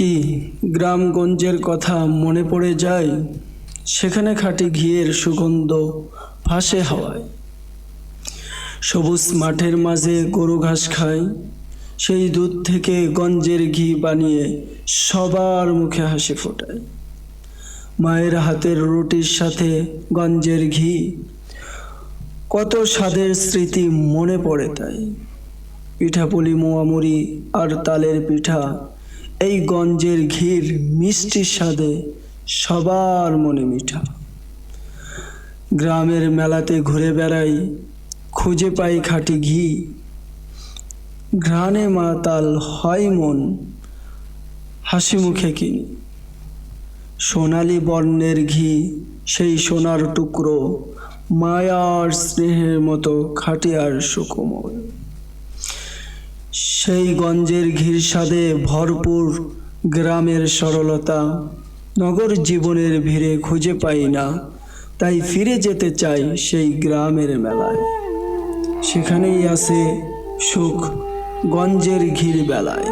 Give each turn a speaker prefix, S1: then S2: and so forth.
S1: কি গ্রামগঞ্জের কথা মনে পড়ে যায়? সেখানে খাঁটি ঘিয়ের সুগন্ধ ভাসে হাওয়ায়। সবুজ মাঠের মাঝে গরু ঘাস খায়। সেই দুধ থেকে গঞ্জের ঘি বানিয়ে সবার মুখে হাসি ফোটায়। মায়ের হাতের রুটির সাথে গঞ্জের ঘি। কত স্বাদের স্মৃতি মনে পড়ে তাই। পিঠাপুলি, মোয়ামুড়ি আর তালের পিঠা এই গঞ্জের ঘির মিষ্টি স্বাদে সবার মনে মিঠা। গ্রামের মেলাতে ঘুরে বেড়াই, খুঁজে পাই খাঁটি ঘি। ঘ্রাণে মাতাল হয় মন, হাসি মুখে কিনি। সোনালি বর্ণের ঘি, সেই সোনার টুকরো, মায়ার স্নেহের মতো খাঁটি আর সুকোমল। সেই গঞ্জের ঘিরসাদে ভরপুর গ্রামের সরলতা। নগর জীবনের ভিড়ে খুঁজে পাই না, তাই ফিরে যেতে চাই সেই গ্রামের মেলায়। সেখানেই আছে সুখ গঞ্জের ঘির বেলায়